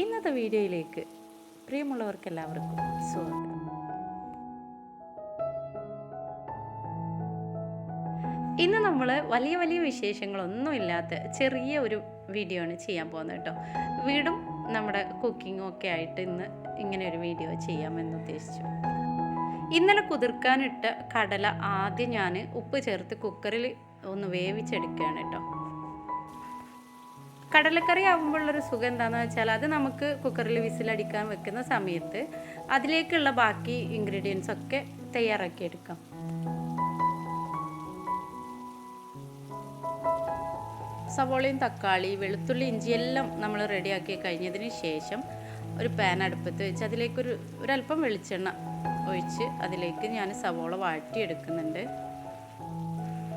ഇന്നത്തെ വീഡിയോയിലേക്ക് പ്രിയമുള്ളവർക്ക് എല്ലാവർക്കും സ്വാഗതം. ഇന്ന് നമ്മൾ വലിയ വലിയ വിശേഷങ്ങളൊന്നുമില്ലാത്ത ചെറിയ ഒരു വീഡിയോ ആണ് ചെയ്യാൻ പോകുന്നത് കേട്ടോ. വീടും നമ്മുടെ കുക്കിങ്ങും ഒക്കെ ആയിട്ട് ഇന്ന് ഇങ്ങനെ ഒരു വീഡിയോ ചെയ്യാമെന്ന് ഉദ്ദേശിച്ചു. ഇന്നലെ കുതിർക്കാനിട്ട കടല ആദ്യം ഞാൻ ഉപ്പ് ചേർത്ത് കുക്കറിൽ ഒന്ന് വേവിച്ചെടുക്കുകയാണ് കേട്ടോ. കടലക്കറി ആകുമ്പോഴുള്ളൊരു സുഖം എന്താണെന്ന് വെച്ചാൽ അത് നമുക്ക് കുക്കറിൽ വിസിലടിക്കാൻ വെക്കുന്ന സമയത്ത് അതിലേക്കുള്ള ബാക്കി ഇൻഗ്രീഡിയൻസ് ഒക്കെ തയ്യാറാക്കി എടുക്കാം. സവോളയും തക്കാളി വെളുത്തുള്ളി ഇഞ്ചി എല്ലാം നമ്മൾ റെഡിയാക്കി കഴിഞ്ഞതിന് ശേഷം ഒരു പാൻ അടുപ്പത്ത് വെച്ച് അതിലേക്കൊരു ഒരല്പം വെളിച്ചെണ്ണ ഒഴിച്ച് അതിലേക്ക് ഞാൻ സവോള വാട്ടിയെടുക്കുന്നുണ്ട്.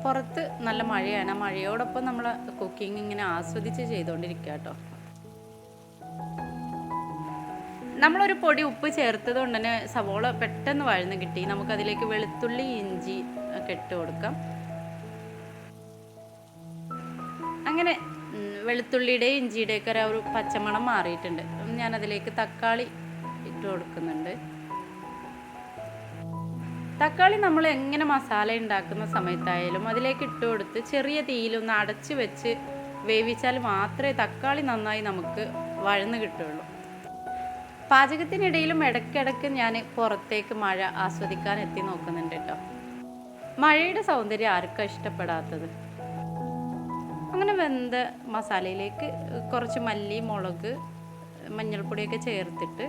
പുറത്ത് നല്ല മഴയാണ്. ആ മഴയോടൊപ്പം നമ്മൾ കുക്കിംഗ് ഇങ്ങനെ ആസ്വദിച്ച് ചെയ്തുകൊണ്ടിരിക്കുക കേട്ടോ നമ്മളൊരു പൊടി ഉപ്പ് ചേർത്തത് കൊണ്ട് തന്നെ സവോള പെട്ടെന്ന് വഴന്ന് കിട്ടി. നമുക്കതിലേക്ക് വെളുത്തുള്ളി ഇഞ്ചി ഒക്കെ ഇട്ട് കൊടുക്കാം. അങ്ങനെ വെളുത്തുള്ളിയുടെ ഇഞ്ചിയുടെയൊക്കെ ഒരു പച്ചമണം മാറിയിട്ടുണ്ട്. ഞാനതിലേക്ക് തക്കാളി ഇട്ട് കൊടുക്കുന്നുണ്ട്. തക്കാളി നമ്മൾ എങ്ങനെ മസാല ഉണ്ടാക്കുന്ന സമയത്തായാലും അതിലേക്ക് ഇട്ട് കൊടുത്ത് ചെറിയ തീയിലൊന്ന് അടച്ചു വെച്ച് വേവിച്ചാൽ മാത്രമേ തക്കാളി നന്നായി നമുക്ക് വഴന്ന് കിട്ടുള്ളൂ പാചകത്തിനിടയിലും ഇടയ്ക്കിടയ്ക്ക് ഞാൻ പുറത്തേക്ക് മഴ ആസ്വദിക്കാൻ എത്തി നോക്കുന്നുണ്ട് കേട്ടോ. മഴയുടെ സൗന്ദര്യം ആർക്കാ ഇഷ്ടപ്പെടാത്തത്? അങ്ങനെ വെന്ത മസാലയിലേക്ക് കുറച്ച് മല്ലി മുളക് മഞ്ഞൾപ്പൊടിയൊക്കെ ചേർത്തിട്ട്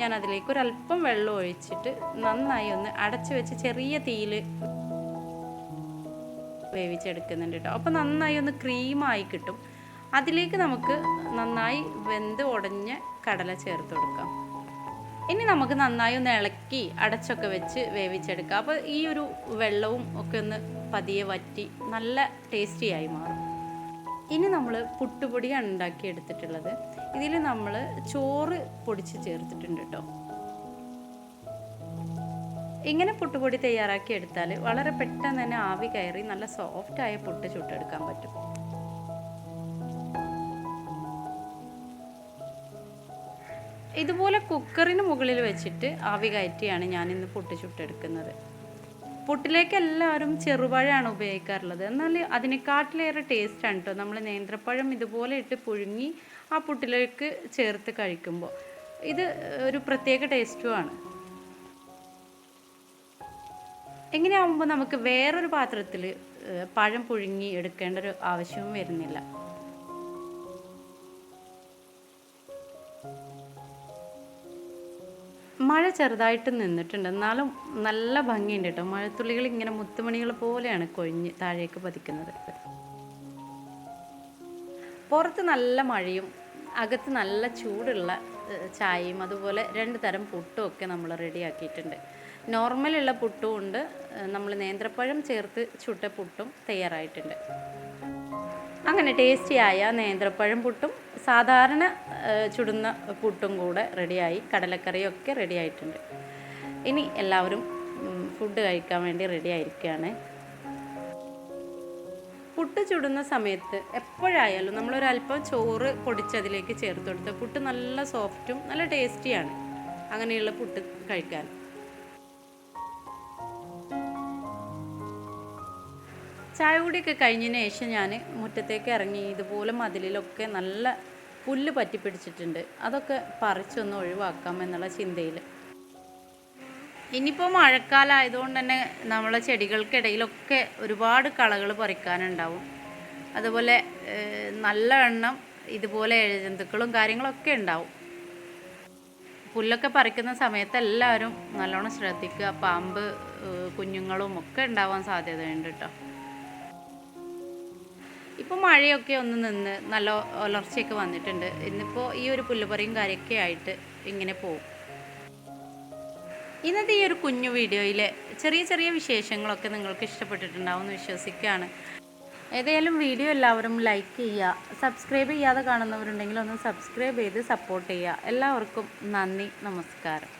ഞാൻ അതിലേക്ക് ഒരല്പം വെള്ളം ഒഴിച്ചിട്ട് നന്നായി ഒന്ന് അടച്ചു വെച്ച് ചെറിയ തീയിൽ വേവിച്ചെടുക്കുന്നുണ്ട് കേട്ടോ. അപ്പോൾ നന്നായി ഒന്ന് ക്രീമായി കിട്ടും. അതിലേക്ക് നമുക്ക് നന്നായി വെന്ത് ഉടഞ്ഞ കടല ചേർത്ത് കൊടുക്കാം. ഇനി നമുക്ക് നന്നായി ഒന്ന് ഇളക്കി അടച്ചൊക്കെ വെച്ച് വേവിച്ചെടുക്കാം. അപ്പോൾ ഈ ഒരു വെള്ളവും ഒക്കെ ഒന്ന് പതിയെ വറ്റി നല്ല ടേസ്റ്റിയായി മാറും. ഇനി നമ്മൾ പുട്ടുപൊടിയാണ് ഉണ്ടാക്കി എടുത്തിട്ടുള്ളത് ഇതിൽ നമ്മൾ ചോറ് പൊടിച്ച് ചേർത്തിട്ടുണ്ട് കേട്ടോ. ഇങ്ങനെ പുട്ടുപൊടി തയ്യാറാക്കി എടുത്താൽ വളരെ പെട്ടെന്ന് തന്നെ ആവി കയറി നല്ല സോഫ്റ്റായ പുട്ട് ചുട്ടെടുക്കാൻ പറ്റും. ഇതുപോലെ കുക്കറിന് മുകളിൽ വെച്ചിട്ട് ആവി കയറ്റിയാണ് ഞാൻ ഇന്ന് പുട്ട് ചുട്ടെടുക്കുന്നത്. പുട്ടിലേക്ക് എല്ലാവരും ചെറുപഴമാണ് ഉപയോഗിക്കാറുള്ളത്. എന്നാൽ അതിനെക്കാട്ടിലേറെ ടേസ്റ്റാണ് കേട്ടോ. നമ്മൾ നേന്ത്രപ്പഴം ഇതുപോലെ ഇട്ട് പുഴുങ്ങി ആ പുട്ടിലേക്ക് ചേർത്ത് കഴിക്കുമ്പോൾ. ഇത് ഒരു പ്രത്യേക ടേസ്റ്റുമാണ് എങ്ങനെയാകുമ്പോൾ നമുക്ക് വേറൊരു പാത്രത്തിൽ പഴം പുഴുങ്ങി എടുക്കേണ്ട ഒരു ആവശ്യവും വരുന്നില്ല. മഴ ചെറുതായിട്ട് നിന്നിട്ടുണ്ട്. എന്നാലും നല്ല ഭംഗിയുണ്ട് കേട്ടോ. മഴത്തുള്ളികൾ ഇങ്ങനെ മുത്തുമണികൾ പോലെയാണ് കൊഴിഞ്ഞ് താഴേക്ക് പതിക്കുന്നത്. പുറത്ത് നല്ല മഴയും അകത്ത് നല്ല ചൂടുള്ള ചായയും അതുപോലെ രണ്ട് തരം പുട്ടും ഒക്കെ നമ്മൾ റെഡിയാക്കിയിട്ടുണ്ട്. നോർമലുള്ള പുട്ടും ഉണ്ട്. നമ്മൾ നേന്ത്രപ്പഴം ചേർത്ത് ചുട്ട പുട്ടും തയ്യാറായിട്ടുണ്ട്. അങ്ങനെ ടേസ്റ്റിയായ നേന്ത്രപ്പഴം പുട്ടും സാധാരണ ചുടുന്ന പുട്ടും കൂടെ റെഡിയായി കടലക്കറിയൊക്കെ റെഡിയായിട്ടുണ്ട്. ഇനി എല്ലാവരും ഫുഡ് കഴിക്കാൻ വേണ്ടി റെഡി ആയിരിക്കുകയാണ് പുട്ട് ചുടുന്ന സമയത്ത് എപ്പോഴായാലും നമ്മളൊരല്പം ചോറ് പൊടിച്ചതിലേക്ക് ചേർത്ത് കൊടുത്ത് പുട്ട് നല്ല സോഫ്റ്റും നല്ല ടേസ്റ്റിയാണ് അങ്ങനെയുള്ള പുട്ട് കഴിക്കാൻ. ചായ കൂടിയൊക്കെ കഴിഞ്ഞതിന് ശേഷം ഞാൻ മുറ്റത്തേക്ക് ഇറങ്ങി ഇതുപോലെ മതിലിലൊക്കെ നല്ല പുല്ല് പറ്റിപ്പിടിച്ചിട്ടുണ്ട്. അതൊക്കെ പറിച്ചൊന്ന് ഒഴിവാക്കാം എന്നുള്ള ചിന്തയിൽ ഇനിയിപ്പോൾ മഴക്കാലം ആയതുകൊണ്ട് തന്നെ നമ്മളെ ചെടികൾക്കിടയിലൊക്കെ ഒരുപാട് കളകൾ പറിക്കാനുണ്ടാവും. അതുപോലെ നല്ലവണ്ണം ഇതുപോലെ ഇഴജന്തുക്കളും കാര്യങ്ങളൊക്കെ ഉണ്ടാവും. പുല്ലൊക്കെ പറിക്കുന്ന സമയത്ത് എല്ലാവരും നല്ലോണം ശ്രദ്ധിക്കുക. പാമ്പ് കുഞ്ഞുങ്ങളും ഒക്കെ ഉണ്ടാവാൻ സാധ്യതയുണ്ട് കേട്ടോ ഇപ്പോൾ മഴയൊക്കെ ഒന്ന് നിന്ന് നല്ല ഒലർച്ചയൊക്കെ വന്നിട്ടുണ്ട്. ഇന്നിപ്പോൾ ഈ ഒരു പുല്ലുപറിയും കാര്യമൊക്കെ ആയിട്ട് ഇങ്ങനെ പോകും. ഇന്നത്തെ ഈ ഒരു കുഞ്ഞു വീഡിയോയിലെ ചെറിയ ചെറിയ വിശേഷങ്ങളൊക്കെ നിങ്ങൾക്ക് ഇഷ്ടപ്പെട്ടിട്ടുണ്ടാവും വിശ്വസിക്കുകയാണ്. ഏതായാലും വീഡിയോ എല്ലാവരും ലൈക്ക് ചെയ്യുക സബ്സ്ക്രൈബ് ചെയ്യാതെ കാണുന്നവരുണ്ടെങ്കിൽ ഒന്ന് സബ്സ്ക്രൈബ് ചെയ്ത് സപ്പോർട്ട് ചെയ്യുക. എല്ലാവർക്കും നന്ദി നമസ്കാരം.